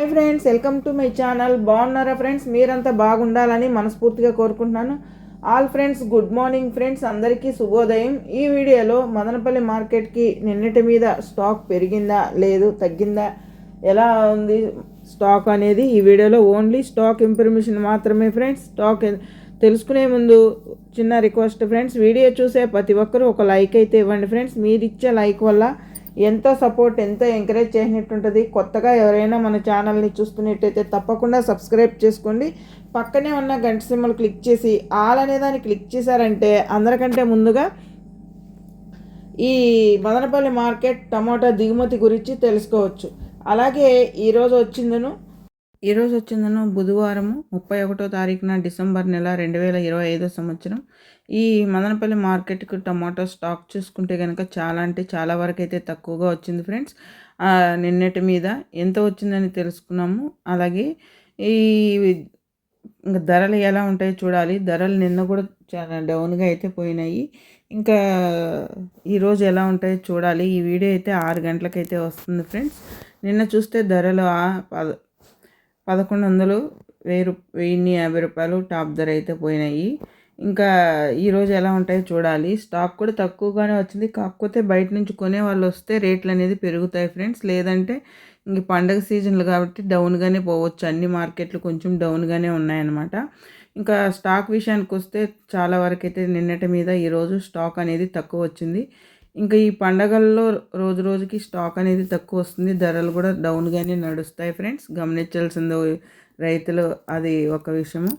Hi friends welcome to my channel. బాగున్నారా friends? మీరంతా బాగుండాలని మనస్ఫూర్తిగా కోరుకుంటున్నాను. All friends good morning friends. అందరికీ శుభోదయం. ఈ వీడియోలో మదనపల్లి మార్కెట్కి నిన్నటి మీద స్టాక్ పెరిగిందా లేదు తగ్గిందా ఎలా ఉంది స్టాక్ అనేది ఈ వీడియోలో ఓన్లీ స్టాక్ ఇన్ఫర్మేషన్ మాత్రమే ఫ్రెండ్స్. స్టాక్ తెలుసుకునే ముందు చిన్న రిక్వెస్ట్ ఫ్రెండ్స్. వీడియో చూసే ప్రతి ఒక్కరూ ఒక లైక్ అయితే ఇవ్వండి ఫ్రెండ్స్. మీరు ఇచ్చే లైక్ వల్ల ఎంతో సపోర్ట్ ఎంతో ఎంకరేజ్ చేసినట్టు ఉంటుంది కొత్తగా ఎవరైనా మన ఛానల్ని చూస్తున్నట్టయితే తప్పకుండా సబ్స్క్రైబ్ చేసుకోండి. పక్కనే ఉన్న గంట సింబల్ క్లిక్ చేసి ఆల్ అనే దాన్ని క్లిక్ చేశారంటే అందరికంటే ముందుగా ఈ మదనపల్లి మార్కెట్ టమోటా దిగుమతి గురించి తెలుసుకోవచ్చు. అలాగే ఈరోజు వచ్చిందను ఈరోజు వచ్చిందను బుధవారము ముప్పై ఒకటో తారీఖున డిసెంబర్ నెల రెండు వేల ఇరవై ఐదో సంవత్సరం. ఈ మదనపల్లి మార్కెట్కి టమాటో స్టాక్ చూసుకుంటే కనుక చాలా అంటే చాలా వరకు అయితే తక్కువగా వచ్చింది ఫ్రెండ్స్. నిన్నటి మీద ఎంత వచ్చిందని తెలుసుకున్నాము. అలాగే ఈ ఇంకా ధరలు ఎలా ఉంటాయో చూడాలి. ధరలు నిన్న కూడా చాలా డౌన్గా అయితే పోయినాయి. ఇంకా ఈరోజు ఎలా ఉంటాయో చూడాలి. ఈ వీడియో అయితే ఆరు గంటలకైతే వస్తుంది ఫ్రెండ్స్. నిన్న చూస్తే ధరలు పదకొండు వందలు వెయ్యి రూ వెయ్యిన్ని యాభై రూపాయలు టాప్ ధర అయితే పోయినాయి. ఇంకా ఈరోజు ఎలా ఉంటాయో చూడాలి. స్టాక్ కూడా తక్కువగానే వచ్చింది. కాకపోతే బయట నుంచి కొనే వాళ్ళు వస్తే రేట్లు అనేది పెరుగుతాయి ఫ్రెండ్స్. లేదంటే ఇంక పండగ సీజన్లు కాబట్టి డౌన్గానే పోవచ్చు. అన్ని మార్కెట్లు కొంచెం డౌన్గానే ఉన్నాయన్నమాట. ఇంకా స్టాక్ విషయానికి వస్తే చాలా వరకు అయితే నిన్నటి మీద ఈరోజు స్టాక్ అనేది తక్కువ వచ్చింది. ఇంకా ఈ పండగల్లో రోజు రోజుకి స్టాక్ అనేది తక్కువ వస్తుంది. ధరలు కూడా డౌన్గానే నడుస్తాయి ఫ్రెండ్స్. గమనించాల్సింది రైతులు అది ఒక విషయము.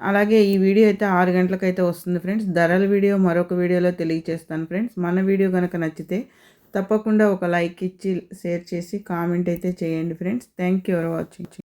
అలాగే ఈ వీడియో అయితే ఆరు గంటలకైతే వస్తుంది ఫ్రెండ్స్. ధరల వీడియో మరొక వీడియోలో తెలియచేస్తాను ఫ్రెండ్స్. మన వీడియో కనుక నచ్చితే తప్పకుండా ఒక లైక్ ఇచ్చి షేర్ చేసి కామెంట్ అయితే చేయండి friends. Thank you for watching.